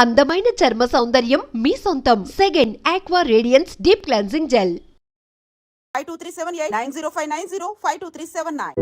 అందమైన చర్మ సౌందర్యం మీ సొంతం. Second aqua radiance deep cleansing gel five two three seven eight nine zero five nine zero five two three seven nine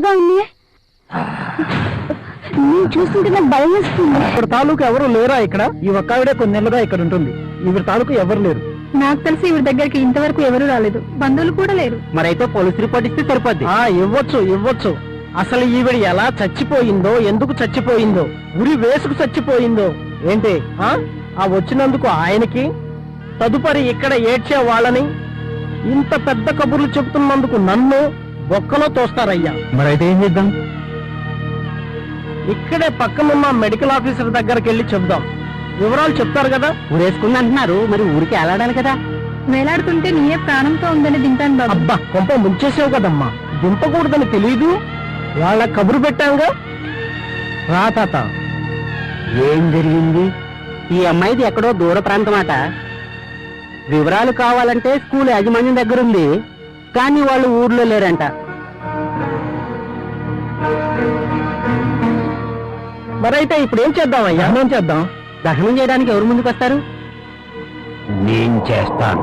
ఎర్రగా ఉంది. నేను చూస్తుంటే నాకు భయం వేస్తుంది. ఇక్కడ తాలూకు ఎవరు లేరా ఇక్కడ? ఈ ఒక్కావిడే కొన్ని నెలలుగా ఇక్కడ ఉంటుంది. ఈవిడ తాలూకు ఎవరు లేరు? నాకు తెలిసి ఇవి దగ్గరికి ఇంతవరకు ఎవరు రాలేదు. బంధువులు కూడా లేరు. మరైతే పోలీస్ రిపోర్ట్ ఇస్తే సరిపోద్ది. ఆ ఇవ్వచ్చు ఇవ్వచ్చు. అసలు ఈవిడ ఎలా చచ్చిపోయిందో ఎందుకు చచ్చిపోయిందో ఉరి వేసుకు చచ్చిపోయిందో ఏంటి ఆ? ఆ వచ్చినందుకు ఆయనకి తదుపరి ఇక్కడ ఏడ్చే వాళ్ళని ఇంత పెద్ద కబుర్లు చెప్తున్నందుకు నన్ను బొక్కలో తోస్తారయ్యా. మరైతే ఏం చేద్దాం? ఇక్కడే పక్కనున్న మెడికల్ ఆఫీసర్ దగ్గరికి వెళ్ళి చెప్దాం. వివరాలు చెప్తారు కదా? ఊరేసుకుంది అంటున్నారు. మరి ఊరికి వెళ్ళాడాలి కదా? వేలాడుతుంటే నీయే ప్రాణంతో ఉందని దింపాను బాబు. అబ్బా కొంప ముంచేసావు కదమ్మా. దింపకూడదని తెలీదు. వాళ్ళ కబురు పెట్టాంగా రా తాత. ఏం జరిగింది? ఈ అమ్మాయిది ఎక్కడో దూర ప్రాంతం అట వివరాలు కావాలంటే స్కూల్ యాజమాన్యం దగ్గర ఉంది కానీ వాళ్ళు ఊర్లో లేరంట. మరైతే ఇప్పుడు ఏం చేద్దామయ్యా ఏం చేద్దాం. దహనం చేయడానికి ఎవరు ముందుకు వస్తారు నేను చేస్తాను.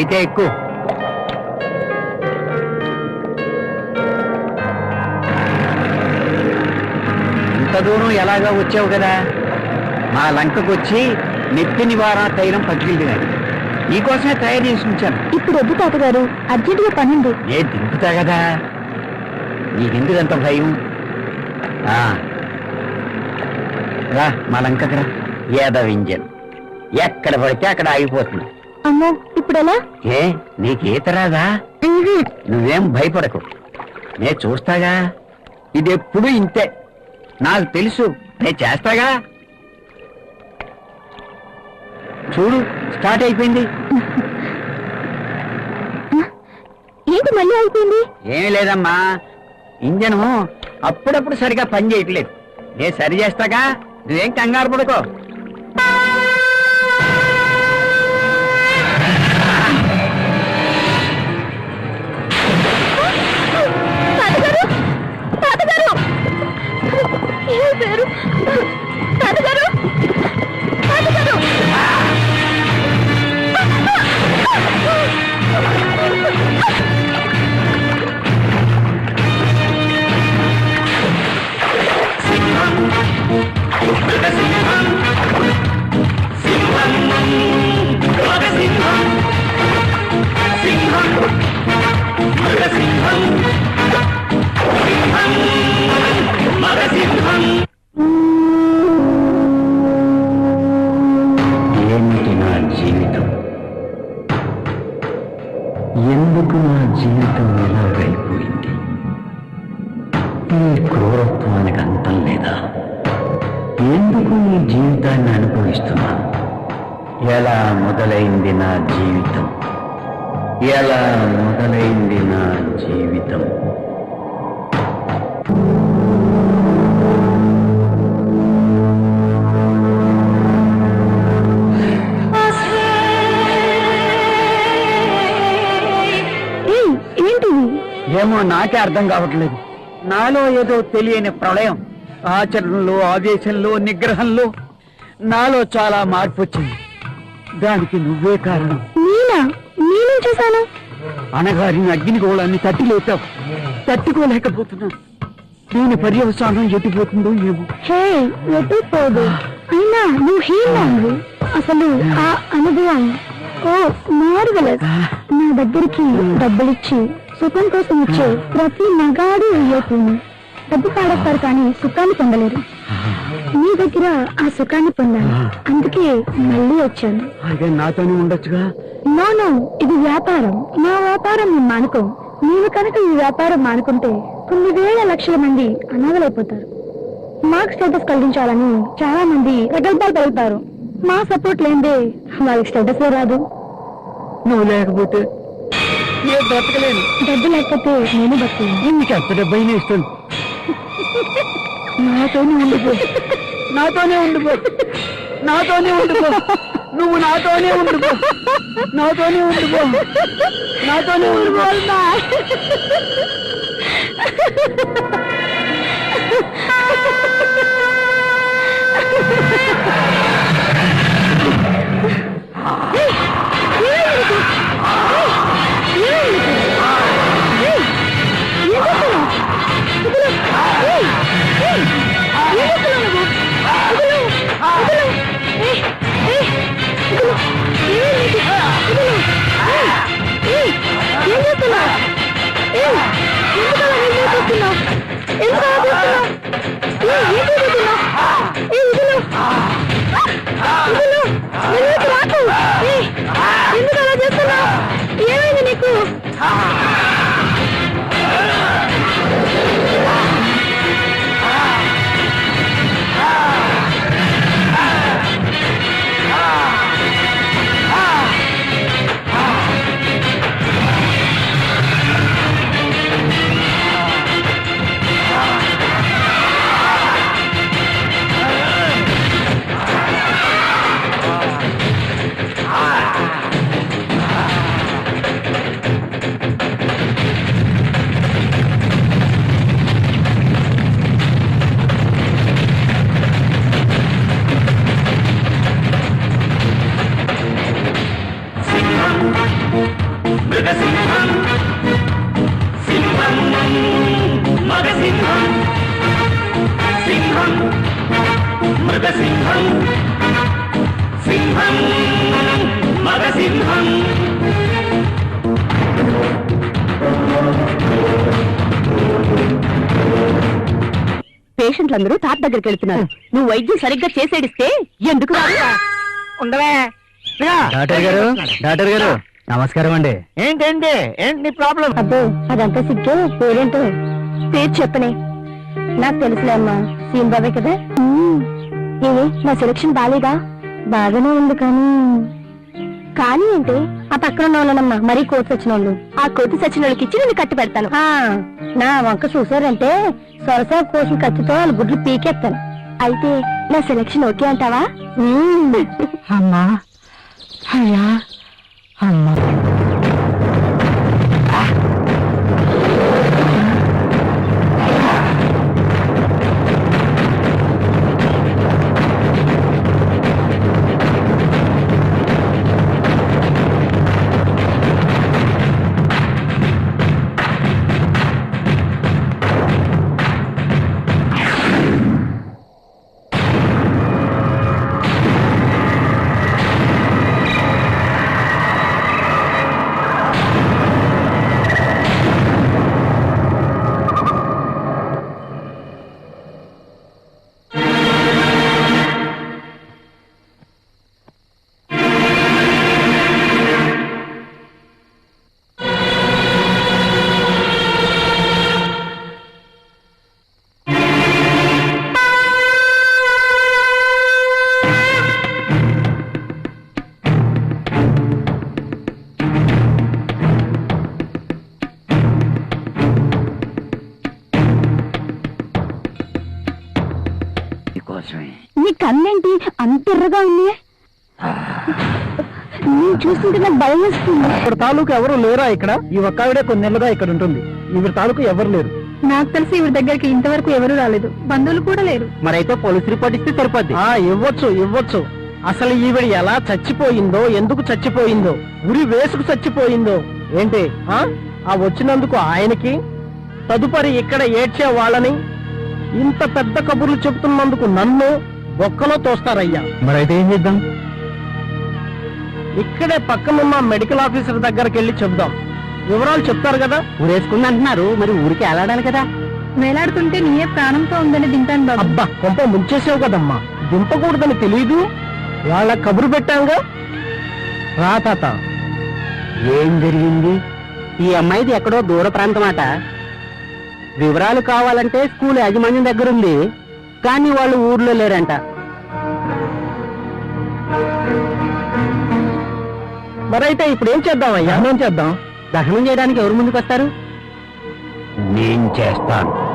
అయితే ఎక్కువ ఇంత దూరం ఎలాగా వచ్చావు కదా? మా లంకకు వచ్చి నెత్తి నివారణ తైలం పట్టుకెళ్ళినాయి నీకోసమే తయారు చేసి ఉంచాను. ఇప్పుడు వద్దు తాతగారు అర్జెంటుగా పనుంది. నేను దింపుతా కదా? నీకెందుకంత భయం? ఆ, రా మా లంకకు రా. ఏదవ ఇంజన్. ఎక్కడ పడితే అక్కడ ఆగిపోతుంది. అమ్మో ఇప్పుడు ఎలా ఏ నీకేత రాదా నువ్వేం భయపడకు. నే చూస్తాగా? ఇది ఎప్పుడు ఇంతే. నాకు తెలుసు. నేను చేస్తాగా? చూడు స్టార్ట్ అయిపోయింది. ఏంటి మళ్ళీ అయిపోయింది? ఏమీ లేదమ్మా. ఇంజను అప్పుడప్పుడు సరిగా పని చేయట్లేదు. నేను సరి చేస్తాగా? నువ్వేం కంగారు పడుకో. ఏమైపోయారు తాతగారు ఎందుకు ఈ జీవితాన్ని అనుభవిస్తున్నాను ఎలా మొదలైంది నా జీవితం? ఎలా మొదలైంది నా జీవితం? ఏమో నాకే అర్థం కావట్లేదు. నాలో ఏదో తెలియని ప్రళయం. ఆచరణలో ఆవేశంలో నిగ్రహంలో నాలో చాలా మార్పు వచ్చింది. దానికి నువ్వే కారణం. నేనా నేనేం చేశాను? అనగారిన అగ్నిగోళాన్ని తట్టి లేపావు తట్టుకోలేకపోతున్నాను. దీని పర్యవసానం ఎటుపోతుందో ఏమో. హే ఎటు పోదు. అయినా నువ్వు అసలు ఆ అనుభవం ఓ మార్వలస్ నా దగ్గరికి డబ్బులిచ్చి సుఖం కోసం వచ్చే ప్రతి మగాడు అయ్యేపోయింది డబ్బు పాడేస్తారు కానీ సుఖాన్ని పొందలేరు. నీ దగ్గర ఆ సుఖాన్ని పొందాను అందుకే మళ్ళీ వచ్చాను. అదే నాతోనే ఉండొచ్చుగా? నో నో ఇది వ్యాపారం. నా వ్యాపారం నేను మానుకో నీవు కనుక ఈ వ్యాపారం మానుకుంటే కొన్ని వేల లక్షల మంది అనాథలైపోతారు. మాకు స్టేటస్ కలిగించాలని చాలా మంది ప్రగల్భాలు కలుగుతారు మా సపోర్ట్ లేదే వాళ్ళకి స్టేటస్ రాదు. నువ్వు లేకపోతే డబ్బు లేకపోతే నేను బతుకులేను. నీకు ఎంత డబ్బైనా ఇస్తాను. నాతోనే ఉండిపో నాతోనే ఉండిపో నాతోనే ఉండిపో నువ్వు నాతోనే ఉండిపో నాతోనే ఉండిపో నాతోనే ఉండిపో ఏమైంది పేషెంట్లందరూ తాత దగ్గరికి వెళ్తున్నారు. నువ్వు వైద్యం సరిగ్గా చేసేడిస్తే ఎందుకు రాదు? ఉండవే. డాక్టర్ గారు డాక్టర్ గారు నమస్కారం అండి. ఏంటండి? ఏంటి నీ ప్రాబ్లం? అబ్బో అదంతా సిగ్గే పేరేంటో? పేరు చెప్పనే. నాకు తెలుసులే అమ్మా. సీన్ బాబే కదా? ఏమి నా సెలక్షన్ బాలేదా? బాగానే ఉంది కానీ. కానీ ఏంటి? ఆ పక్కన ఉన్న వాళ్ళనమ్మా మరీ కోతి సచిన వాళ్ళు ఆ కోతి సచిన వాళ్ళకి ఇచ్చి నేను కట్టి పెడతాను. నా వంక చూసారంటే సొరసా కోసిన కత్తితో వాళ్ళ గుడ్లు పీకేస్తాను. అయితే నా సెలక్షన్ ఓకే అంటావా? అమ్మా. అయ్యా. అమ్మా. కన్నేంటి అంత ఎర్రగా ఉంది నేను చూస్తుంటే నాకు భయం వేస్తుంది. ఇక్కడ తాలూకు ఎవరు లేరా ఇక్కడ? ఈ ఒక్క ఆవిడే కొన్నేళ్ళుగా ఇక్కడ ఉంటుంది. ఈవిడ తాలూకు ఎవరు లేరు? నాకు తెలిసి ఇవి దగ్గరికి ఇంతవరకు ఎవరు రాలేదు. బంధువులు కూడా లేరు. మరైతే పోలీస్ రిపోర్ట్ ఇస్తే సరిపోద్ది ఇవ్వచ్చు ఇవ్వచ్చు. అసలు ఈవిడ ఎలా చచ్చిపోయిందో ఎందుకు చచ్చిపోయిందో ఉరి వేసుకు చచ్చిపోయిందో ఏంటి ఆ? ఆ వచ్చినందుకు ఆయనకి తదుపరి ఇక్కడ ఏడ్చే వాళ్ళని ఇంత పెద్ద కబుర్లు చెప్తున్నందుకు నన్ను బొక్కలో తోస్తారయ్యా. మరైతే ఏం చేద్దాం? ఇక్కడే పక్కనున్న మెడికల్ ఆఫీసర్ దగ్గరికి వెళ్ళి చెప్దాం. వివరాలు చెప్తారు కదా? ఊరేసుకుంది అంటున్నారు. మరి ఊరికి వెళ్ళాడాలి కదా? వేలాడుతుంటే నీయే ప్రాణంతో ఉందని దింపాను బాబు. అబ్బా కొంప ముంచేసావు కదమ్మా. దింపకూడదని తెలీదు. వాళ్ళ కబురు పెట్టాంగా? రా తాత. ఏం జరిగింది? ఈ అమ్మాయిది ఎక్కడో దూర ప్రాంతం అట వివరాలు కావాలంటే స్కూల్ యాజమాన్యం దగ్గర ఉంది కానీ వాళ్ళు ఊర్లో లేరంట. మరైతే ఇప్పుడు ఏం చేద్దామయ్యా ఏం చేద్దాం. దహనం చేయడానికి ఎవరు ముందుకు వస్తారు నేను చేస్తాను.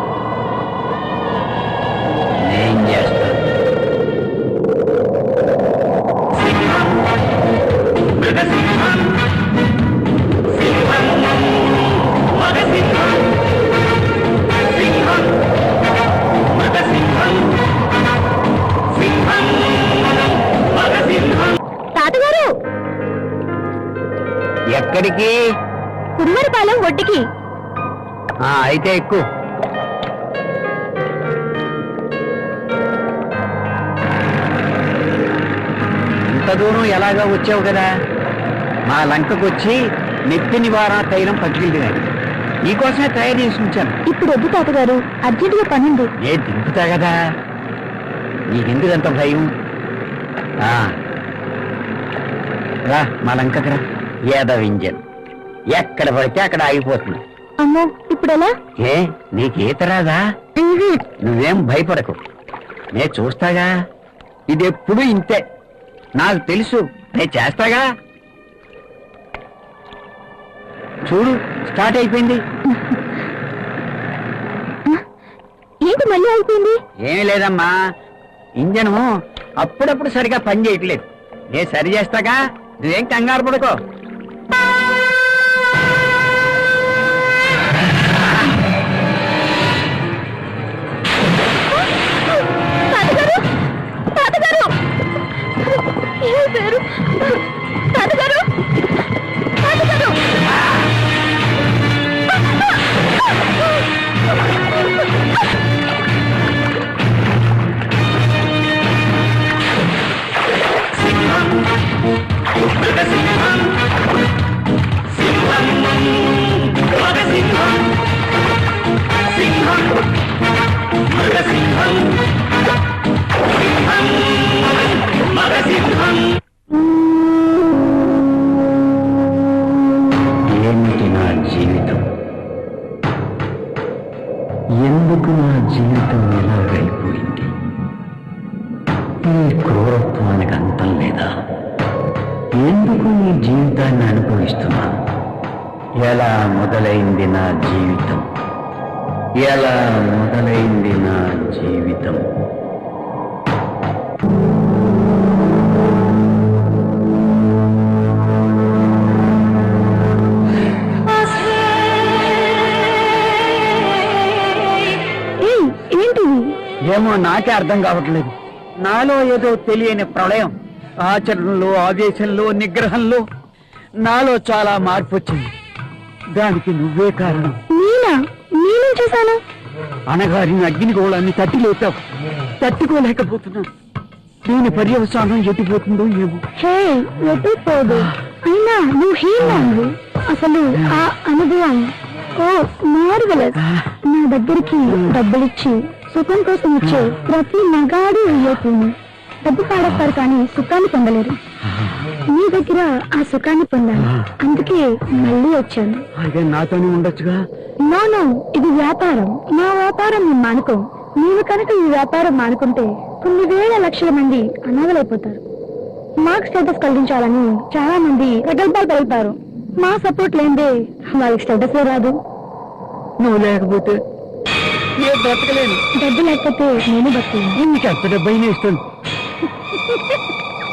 అయితే ఎక్కువ. ఇంత దూరం ఎలాగా వచ్చావు కదా? మా లంకకు వచ్చి నెత్తి నివారణ తైలం పట్టుకెళ్ళినాయి నీకోసమే తయారు చేసి ఉంచాను. ఇప్పుడు వద్దు తాతగారు అర్జెంటుగా పనుంది. ఏ దింపుతా కదా? నీకెందుకంత భయం? రా మా లంకకు రా. ఏదవ ఇంజన్. ఎక్కడ పడితే అక్కడ ఆగిపోతుంది. అమ్మో ఇప్పుడు ఎలా ఏ రాదా నువ్వేం భయపడకు. నే చూస్తాగా. ఇది ఎప్పుడు ఇంతే. నాకు తెలుసు. నేను చేస్తాగా. చూడు స్టార్ట్ అయిపోయింది. ఏంటి మళ్ళీ అయిపోయింది? ఏమీ లేదమ్మా. ఇంజను అప్పుడప్పుడు సరిగా పని చేయట్లేదు. నేను సరి చేస్తాగా. నువ్వేం కంగారు పడుకో. ఏమైపోయారు ఎందుకు నా జీవితం ఇలాగైపోయింది ఈ క్రూరత్వానికి అంతం లేదా? ఎందుకు ఈ జీవితాన్ని అనుభవిస్తున్నాను ఎలా మొదలైంది నా జీవితం? ఎలా మొదలైంది నా జీవితం? ఏమో నాకే అర్థం కావట్లేదు. నాలో ఏదో తెలియని ప్రళయం ఆచరణలో ఆవేశంలో నిగ్రహంలో నాలో చాలా మార్పు వచ్చింది. దానికి నువ్వే కారణం. నేనా? నేనేం చేశాను? అనగారిన అగ్నిగోళాన్ని తట్టి లేపావు తట్టుకోలేకపోతున్నాను. దీని పర్యవసానం ఎట్టిపోతుందో ఏమో. హే ఎటు పోదు. అయినా నువ్వు అసలు ఆ అనుభవం ఓ మార్వలస్ నా దగ్గరికి డబ్బులిచ్చి సుఖం కోసం వచ్చే ప్రతి మగాడు అయ్యేపోయింది డబ్బు పాడేస్తారు కానీ సుఖాన్ని పొందలేరు. నీ దగ్గర ఆ సుఖాన్ని పొందాను అందుకే మళ్ళీ వచ్చాను. అదే నాతోనే ఉండొచ్చుగా? నో నో ఇది వ్యాపారం. నా వ్యాపారం నేను మానుకో నీవు కనుక ఈ వ్యాపారం మానుకుంటే కొన్ని వేల లక్షల మంది అనాథలైపోతారు. మాకు స్టేటస్ కలిగించాలని చాలా మంది ప్రగల్భాలు పెరుగుతారు మా సపోర్ట్ లేదే వాళ్ళకి స్టేటస్ రాదు. నువ్వు లేకపోతే ఏ బ్రతకలేను డబ్బు లేకపోతే నేను బతుకు నీకు ఎంత డబ్బైనా ఇస్తాను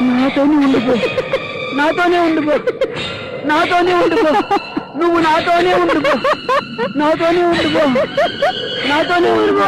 నాతోనే ఉండిపో నాతోనే ఉండిపో నాతోనే ఉండిపో నువ్వు నాతోనే ఉండిపో నాతోనే ఉండిపో నాతోనే ఉండిపో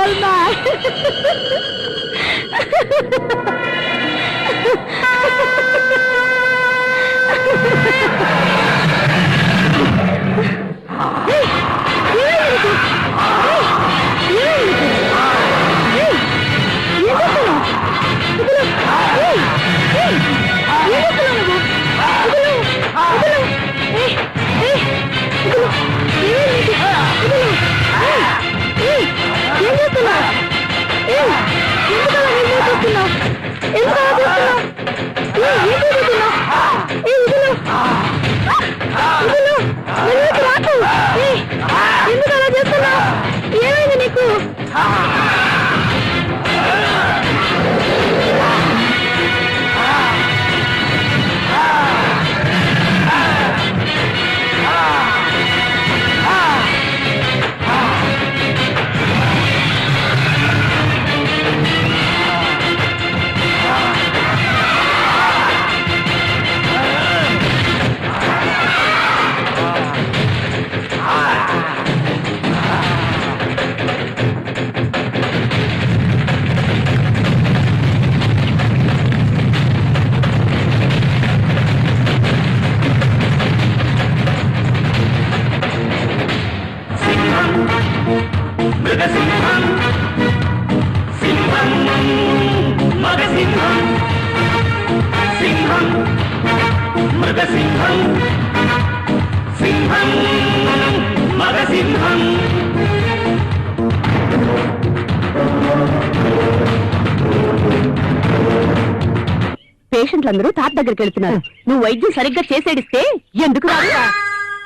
పేషెంట్లందరూ తాత దగ్గరికి వెళ్తున్నారు. నువ్వు వైద్యం సరిగ్గా చేసేడిస్తే ఎందుకు రాదు?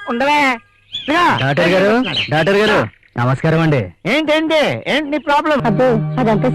ఉండవే. డాక్టర్ గారు డాక్టర్ గారు. నమస్కారం అండి. ఏంటండి? ఏంటి నీ ప్రాబ్లం? అబ్బో అదంతా